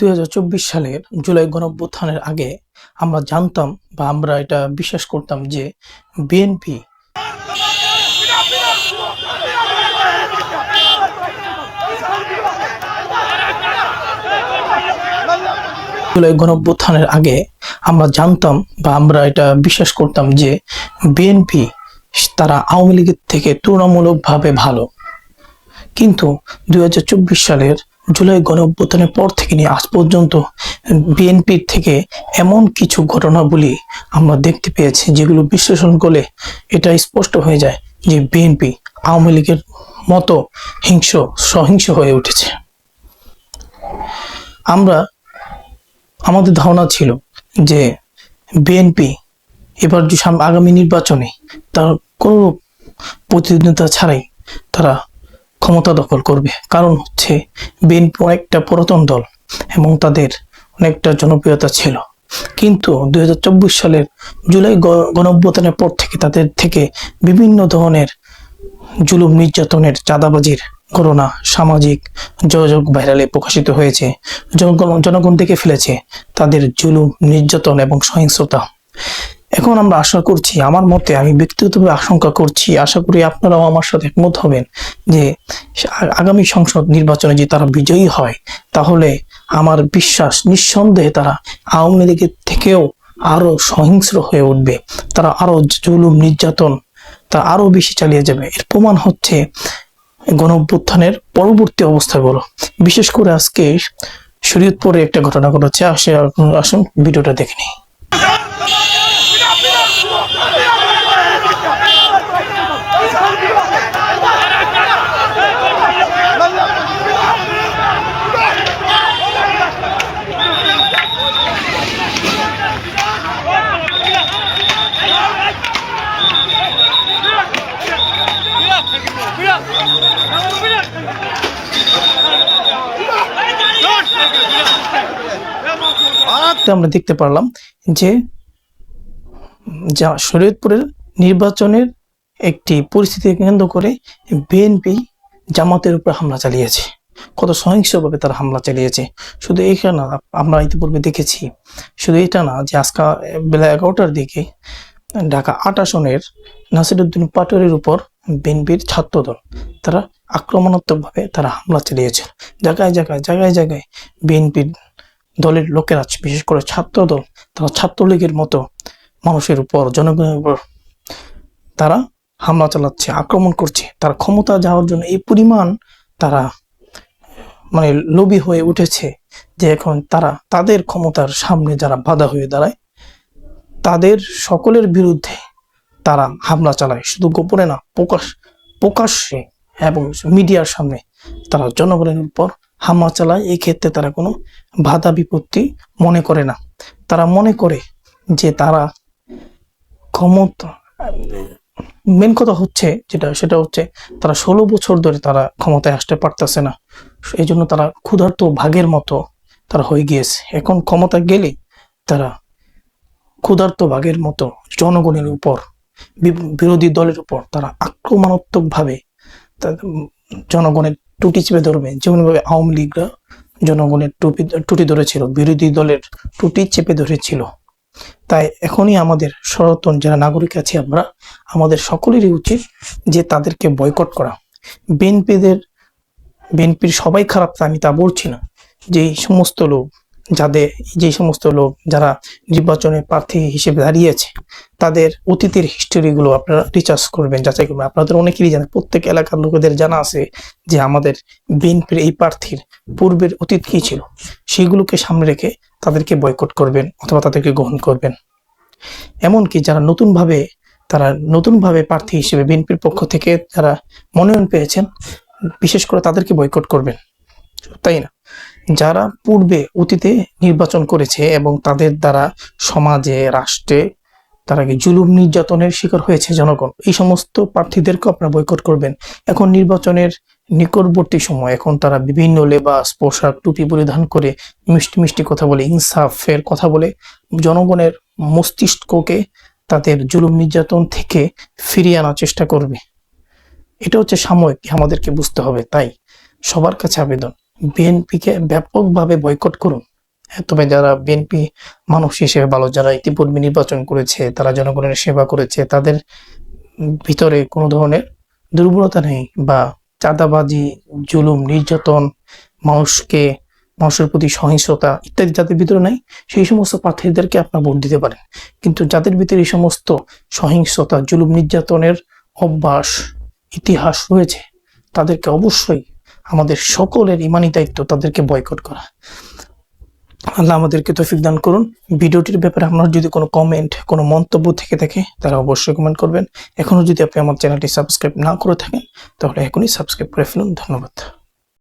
দুই হাজার চব্বিশ সালের জুলাই গণঅভ্যুত্থানের আগে আমরা জানতাম বা আমরা এটা বিশ্বাস করতাম যে বিএনপি জুলাই গণঅভ্যুত্থানের আগে আমরা জানতাম বা আমরা এটা বিশ্বাস করতাম যে বিএনপি তারা আওয়ামী লীগের থেকে তুলনামূলকভাবে ভালো। কিন্তু দুই হাজার চব্বিশ সালের জুলাই গণ অভ্যুত্থানের পর থেকে নিয়ে আজ পর্যন্ত বিএনপির থেকে এমন কিছু ঘটনাবলী আমরা দেখতে পেয়েছি যেগুলো বিশ্লেষণ করলে এটা স্পষ্ট হয়ে যায় যে বিএনপি আওয়ামী লীগের মতো হিংস সহিংস হয়ে উঠেছে। আমরা, আমাদের ধারণা ছিল যে বিএনপি এবার আগামী নির্বাচনে তার কোনো প্রতিদ্বন্দ্বিতা ছাড়াই তারা ক্ষমতা দখল করবে। কারণ হচ্ছে বিএনপি অনেকটা পুরাতন দল এবং তাদের অনেকটা জনপ্রিয়তা ছিল। কিন্তু দু হাজার চব্বিশ সালের জুলাই গ- পর থেকে তাদের থেকে বিভিন্ন ধরনের জুলুম নির্যাতনের চাঁদাবাজির ঘটনা সামাজিক যোগাযোগ ভাইরালে প্রকাশিত হয়েছে। জনগণ জনগণ দেখে ফেলেছে তাদের জুলুম, নির্যাতন এবং সহিংসতা। এখন আমরা আশা করছি, আমার মতে আমি ব্যক্তিগতভাবে আশঙ্কা করছি, আশা করি আপনারাও আমার সাথে একমত হবেন যে আগামী সংসদ নির্বাচনে যে তারা বিজয়ী হয়, তাহলে আমার বিশ্বাস নিঃসন্দেহে তারা আওয়ামী লীগের থেকেও আরও সহিংস্র হয়ে উঠবে। তারা আরও জুলুম, নির্যাতন, তা আরও বেশি চালিয়ে যাবে। এর প্রমাণ হচ্ছে গণ অভ্যুত্থানের পরবর্তী অবস্থাগুলো। বিশেষ করে আজকে শরীয়তপুরে একটা ঘটনা ঘটেছে, আসে আসুন, ভিডিওটা দেখে নিই। আমরা দেখতে পারলাম যে, যা শরীয়তপুরের নির্বাচনের একটি পরিস্থিতিকে কেন্দ্র করে বিএনপি জামাতের উপর হামলা চালিয়েছে। কত সহিংসভাবে তারা হামলা চালিয়েছে। শুধু এইখানে না, আমরা ইতিপূর্বে দেখেছি, শুধু এটা না যে আজকে বেলা এগারোটার দিকে ঢাকা আট আসনের নাসিরুদ্দিন পাটোয়ারির উপর বিএনপির ছাত্রদল। তারা আক্রমণাত্মকভাবে তারা হামলা চালিয়েছে। জায়গায় জায়গায় জায়গায় জায়গায় বিএনপির দলের লোকেরা, বিশেষ করে ছাত্রদল, তারা ছাত্রলীগের মতো মানুষের উপর, জনগণের উপর তারা হামলা চালাচ্ছে, আক্রমণ করছে। তারা ক্ষমতা যাওয়ার জন্য এই পরিমাণ তারা মানে লোভী হয়ে উঠেছে যে এখন তারা, তাদের ক্ষমতার সামনে যারা বাধা হয়ে দাঁড়ায়, তাদের সকলের বিরুদ্ধে তারা হামলা চালায়। শুধু গোপনে না, প্রকাশ, প্রকাশ্যে এবং মিডিয়ার সামনে তারা জনগণের উপর হামলা চালায়। এই ক্ষেত্রে তারা কোনো বাধা বিপত্তি মনে করে না। তারা মনে করে যে তারা ক্ষমতা, মেন কথা হচ্ছে যেটা, সেটা হচ্ছে তারা ষোলো বছর ধরে তারা ক্ষমতায় আসতে পারতেছে না। এই জন্য তারা ক্ষুধার্ত ভাগের মতো তারা হয়ে গিয়েছে। এখন ক্ষমতা গেলে তারা ক্ষুধার্ত ভাগের মতো জনগণের উপর বিরোধী দলের উপর তারা আক্রমণাত্মকভাবে জনগণের টুটি চেপে ধরবে। যেমনভাবে আওয়ামী লীগরা জনগণের টুপি, টুটি ধরেছিল, বিরোধী দলের টুটি চেপে ধরেছিল। তাই এখনই আমাদের সনাতন যারা নাগরিক আছে আমরা, আমাদের সকলেরই উচিত যে তাদেরকে বয়কট করা। বিএনপিদের, বিএনপির সবাই খারাপ, তা আমি তা বলছি না। যে সমস্ত লোক যাদের যে সমস্ত লোক যারা নির্বাচনে প্রার্থী হিসেবে দাঁড়িয়েছে, তাদের অতীতের হিস্টোরিগুলো আপনারা রিচার্জ করবেন, যাচাই করবেন। আপনাদের অনেকেরই জানেন প্রত্যেক এলাকার লোকেদের জানা আছে যে আমাদের বিএনপির এই প্রার্থীর পূর্বের অতীত কী ছিল? সেগুলোকে সামনে রেখে তাদেরকে বয়কট করবেন অথবা তাদেরকে গ্রহণ করবেন। এমনকি যারা নতুনভাবে, তারা নতুনভাবে প্রার্থী হিসেবে বিএনপির পক্ষ থেকে যারা মনোনয়ন পেয়েছেন, বিশেষ করে তাদেরকে বয়কট করবেন। তাই না? যারা পূর্বে অতীতে নির্বাচন করেছে এবং তাদের দ্বারা সমাজে, রাষ্ট্রে তারা কি জুলুম নির্যাতনের শিকার হয়েছে জনগণ? এই সমস্ত প্রার্থীদেরকে আপনারা বয়কট করবেন। এখন নির্বাচনের নিকটবর্তী সময়, এখন তারা বিভিন্ন লেবাস, পোশাক, টুপি পরিধান করে মিষ্টি মিষ্টি কথা বলে, ইনসাফের কথা বলে জনগণের মস্তিষ্ককে তাদের জুলুম নির্যাতন থেকে ফিরিয়ে আনার চেষ্টা করবে। এটা হচ্ছে সাময়িক, আমাদেরকে বুঝতে হবে, তাই সবার কাছে আবেদন। বিএনপিকে ব্যাপকভাবে বয়কট করুন। তবে যারা বিএনপি মানুষ হিসেবে ভালো, যারা ইতিপূর্বে নির্বাচন করেছে, তারা জনগণের সেবা করেছে, তাদের ভিতরে কোনো ধরনের দুর্বলতা নেই বা চাঁদাবাজি, জুলুম, নির্যাতন, মানুষকে, মানুষের প্রতি সহিংসতা ইত্যাদি যাদের ভিতরে নাই, সেই সমস্ত প্রার্থীদেরকে আপনার ভোট দিতে পারেন। কিন্তু যাদের ভিতরে এই সমস্ত সহিংসতা, জুলুম, নির্যাতনের অভ্যাস, ইতিহাস রয়েছে, তাদেরকে অবশ্যই আমাদের সকলের ইমানি দায়িত্ব তাদেরকে বয়কট করা। আল্লাহ আমাদেরকে তৌফিক দান করুন। ভিডিওটির ব্যাপারে আপনার যদি কোনো কমেন্ট কোনো মন্তব্য থেকে থাকে, তারা অবশ্যই কমেন্ট করবেন। এখনও যদি আপনি আমার চ্যানেলটি সাবস্ক্রাইব না করে থাকেন, তাহলে এখনই সাবস্ক্রাইব করে ফেলুন। ধন্যবাদ।